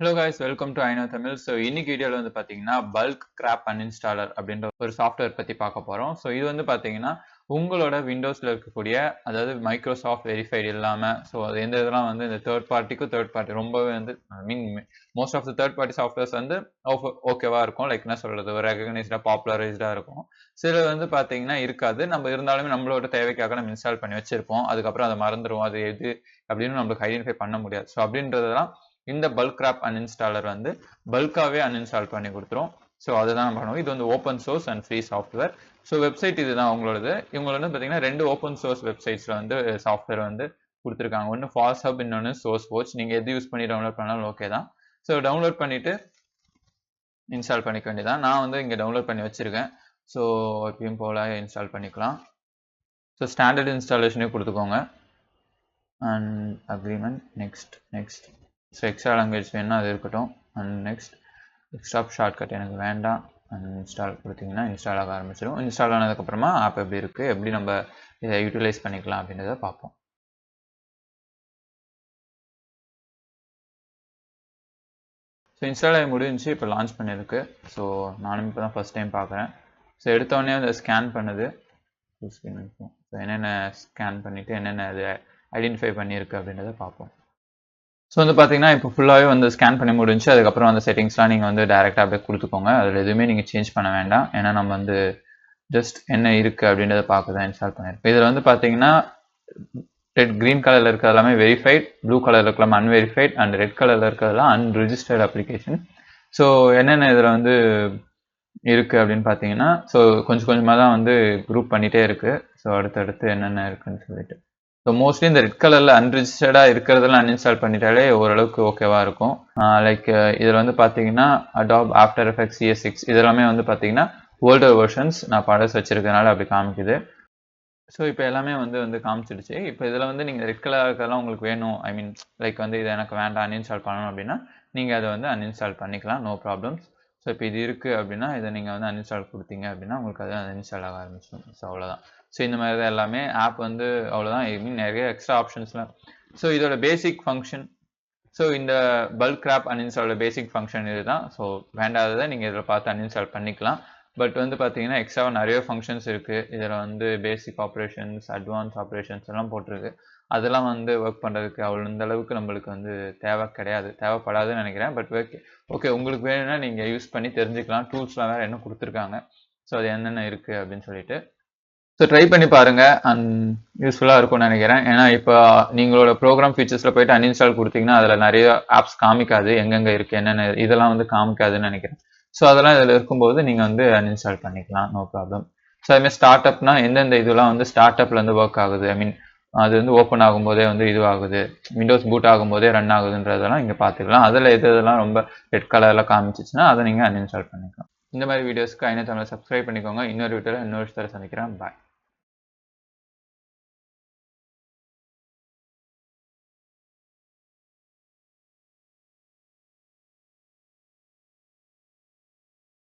Hello guys welcome to I know Tamil so இன்னைக்கு வீடியோவில் வந்து பார்த்தீங்கன்னா பல்க் கிராப் அன்இன்ஸ்டாலர் அப்படின்ற ஒரு சாஃப்ட்வேர் பற்றி பார்க்க போகிறோம் ஸோ இது வந்து பார்த்தீங்கன்னா உங்களோட விண்டோஸில் இருக்கக்கூடிய அதாவது மைக்ரோசாஃப்ட் வெரிஃபைடு இல்லாமல் ஸோ அது எந்த இதெல்லாம் வந்து இந்த தேர்ட் பார்ட்டிக்கும் தேர்ட் பார்ட்டி ரொம்பவே வந்து I mean most of the third party softwares வந்து ஓகேவா இருக்கும். லைக் என்ன சொல்கிறது ஒரு ரெகனைஸ்டாக பாப்புலரைஸ்டாக இருக்கும். சில வந்து பார்த்தீங்கன்னா இருக்காது. நம்ம இருந்தாலுமே நம்மளோட தேவைக்காக நம்ம இன்ஸ்டால் பண்ணி வச்சிருப்போம். அதுக்கப்புறம் அதை மறந்துடுவோம் அது எது அப்படின்னு நம்மளுக்கு ஐடென்டிஃபை பண்ண முடியாது. ஸோ அப்படின்றதெல்லாம் இந்த பல்க் கிராப் அன்இன்ஸ்டாலர் வந்து பல்காகவே அன்இன்ஸ்டால் பண்ணி கொடுத்துரும். ஸோ அதுதான் நம்ம பண்ணுவோம். இது வந்து open source and free software so website இதுதான் உங்களோடது. இவங்களோட வந்து பார்த்தீங்கன்னா ரெண்டு ஓப்பன் சோர்ஸ் வெப்சைட்ஸில் வந்து சாஃப்ட்வேர் வந்து கொடுத்துருக்காங்க. ஒன்று ஃபாஸ்ட் ஹப் இன்னொன்று சோர்ஸ் வாட்ச் நீங்கள் எது யூஸ் பண்ணி டவுன்லோட் பண்ணாலும் ஓகே தான். ஸோ டவுன்லோட் பண்ணிவிட்டு இன்ஸ்டால் பண்ணிக்க வேண்டியதான் நான் வந்து இங்கே டவுன்லோட் பண்ணி வச்சுருக்கேன். ஸோ எப்பயும் போல் இன்ஸ்டால் பண்ணிக்கலாம். ஸோ ஸ்டாண்டர்ட் இன்ஸ்டாலேஷனே கொடுத்துக்கோங்க. And agreement next next so extra language வேணும்னா அது இருக்கட்டும். அண்ட் நெக்ஸ்ட் டெஸ்க்டாப் ஷார்ட்கட் எனக்கு வேண்டாம். அண்ட் இன்ஸ்டால் கொடுத்தீங்கன்னா இன்ஸ்டால் ஆக ஆரம்பிச்சிடும் இன்ஸ்டால் ஆனதுக்கப்புறமா ஆப் எப்படி இருக்குது எப்படி நம்ம இதை யூட்டிலைஸ் பண்ணிக்கலாம் அப்படின்றத பார்ப்போம். ஸோ இன்ஸ்டால் ஆகி முடிஞ்சு இப்போ லான்ச் பண்ணியிருக்கு. ஸோ நானும் இப்போ தான் ஃபஸ்ட் டைம் பார்க்குறேன். ஸோ எடுத்தோடனே அதை ஸ்கேன் பண்ணுது. ஸோ என்னென்ன ஸ்கேன் பண்ணிவிட்டு என்னென்ன அது ஐடென்டிஃபை பண்ணியிருக்கு அப்படின்றத பார்ப்போம். ஸோ வந்து பார்த்தீங்கன்னா இப்போ ஃபுல்லாகவே வந்து ஸ்கேன் பண்ணி முடிஞ்சு அதுக்கப்புறம் அந்த செட்டிங்ஸ்லாம் நீங்கள் வந்து டேரெக்டாக அப்படியே கொடுத்துக்கோங்க. அதில் எதுவுமே நீங்கள் சேஞ்ச் பண்ண வேண்டாம். ஏன்னா நம்ம வந்து ஜஸ்ட் என்ன இருக்குது அப்படின்றத பார்க்க தான் இன்ஸ்டால் பண்ணியிருக்கோம் இதில் வந்து பார்த்தீங்கன்னா ரெட் க்ரீன் கலரில் இருக்கிறது எல்லாமே வெரிஃபைட் ப்ளூ கலரில் இருக்கலாம் அன்வெரிஃபைட் அண்ட் ரெட் கலரில் இருக்கிறதெல்லாம் அன்ரிஜிஸ்டர்ட் அப்ளிகேஷன் ஸோ என்னென்ன இதில் வந்து இருக்குது அப்படின்னு பார்த்தீங்கன்னா ஸோ கொஞ்சம் கொஞ்சமாக தான் வந்து குரூப் பண்ணிகிட்டே இருக்குது ஸோ அடுத்தடுத்து என்னென்ன இருக்குன்னு சொல்லிட்டு. ஸோ மோஸ்ட்லி இந்த ரெட் கலரில் அன்ரிஜிஸ்டர்டாக இருக்கிறதெல்லாம் அன்இன்ஸ்டால் பண்ணிட்டாலே ஓரளவுக்கு ஓகேவா இருக்கும். லைக் இதில் வந்து பார்த்தீங்கன்னா Adobe After Effect CS six இதெல்லாமே வந்து பார்த்தீங்கன்னா ஓல்டர் வெர்ஷன்ஸ் நான் பழசு வச்சிருக்கனால அப்படி காமிக்குது. ஸோ இப்போ எல்லாமே வந்து வந்து காமிச்சிடுச்சு. இப்போ இதில் வந்து நீங்கள் ரெட் கலர் இருக்கிறதெல்லாம் உங்களுக்கு வேணும். ஐ மீன் லைக் வந்து இதை எனக்கு வேண்டாம் அன்இன்ஸ்டால் பண்ணணும் அப்படின்னா நீங்கள் அதை வந்து அன்இன்ஸ்டால் பண்ணிக்கலாம். நோ ப்ராப்ளம்ஸ் ஸோ இப்போ இது இருக்குது அப்படின்னா இதை நீங்கள் வந்து அன்இன்ஸ்டால் கொடுத்தீங்க அப்படின்னா உங்களுக்கு அது அன்இன்ஸ்டால் ஆக ஆரம்பிச்சிடும். ஸோ அவ்வளோதான் ஸோ இந்த மாதிரி தான் எல்லாமே ஆப் வந்து அவ்வளோதான் ஐ மீன் நிறைய எக்ஸ்ட்ரா ஆப்ஷன்ஸ்லாம் ஸோ இதோட பேசிக் ஃபங்க்ஷன் ஸோ இந்த பல்க் கிராப் அன்இன்ஸ்டாலோட பேசிக் ஃபங்க்ஷன் இதுதான். ஸோ வேண்டாததை நீங்கள் இதில் பார்த்து அன்இன்ஸ்டால் பண்ணிக்கலாம். பட் வந்து பார்த்தீங்கன்னா எக்ஸ்ட்ராவாக நிறைய ஃபங்க்ஷன்ஸ் இருக்குது இதில் வந்து பேசிக் ஆப்ரேஷன்ஸ் அட்வான்ஸ் ஆப்ரேஷன்ஸ் எல்லாம் போட்டிருக்கு. அதெல்லாம் வந்து ஒர்க் பண்ணுறதுக்கு அவ்வளோ இந்த அளவுக்கு நம்மளுக்கு வந்து தேவை கிடையாது. தேவைப்படாதுன்னு நினைக்கிறேன். பட் ஓகே ஓகே உங்களுக்கு வேணும்னா நீங்கள் யூஸ் பண்ணி தெரிஞ்சுக்கலாம். டூல்ஸ்லாம் வேறு என்ன கொடுத்துருக்காங்க. ஸோ அது என்னென்ன இருக்குது அப்படின்னு சொல்லிட்டு. ஸோ ட்ரை பண்ணி பாருங்க. அண்ட் யூஸ்ஃபுல்லாக இருக்கும்னு நினைக்கிறேன். ஏன்னா இப்போ நீங்களோட ப்ரோக்ராம் ஃபீச்சர்ஸில் போயிட்டு அன்இன்ஸ்டால் கொடுத்தீங்கன்னா அதில் நிறைய ஆப்ஸ் காமிக்காது. எங்கெங்கே இருக்குது என்னென்ன இதெல்லாம் வந்து காமிக்காதுன்னு நினைக்கிறேன். ஸோ அதெல்லாம் இதில் இருக்கும்போது நீங்கள் வந்து அன்இன்ஸ்டால் பண்ணிக்கலாம். நோ ப்ராப்ளம் ஸோ அதுமாதிரி ஸ்டார்ட் அப்னா எந்தெந்த இதெல்லாம் வந்து ஸ்டார்ட் அப்லேருந்து ஒர்க் ஆகுது? ஐ மீன் அது வந்து ஓப்பன் ஆகும்போதே வந்து இது ஆகுது விண்டோஸ் பூட் ஆகும்போதே ரன் ஆகுதுன்றதெல்லாம் இங்கே பார்த்துக்கலாம். அதில் எது இதெல்லாம் ரொம்ப ரெட் கலரில் காமிச்சிச்சுன்னா அதை நீங்கள் அன்இன்ஸ்டால் பண்ணிக்கலாம். இந்த மாதிரி வீடியோஸ்க்கு ஐநா சேனலை சப்ஸ்கிரைப் பண்ணிக்கோங்க. இன்னொரு வீடியோவில் இன்னொரு தர சந்திக்கிறேன். பாய்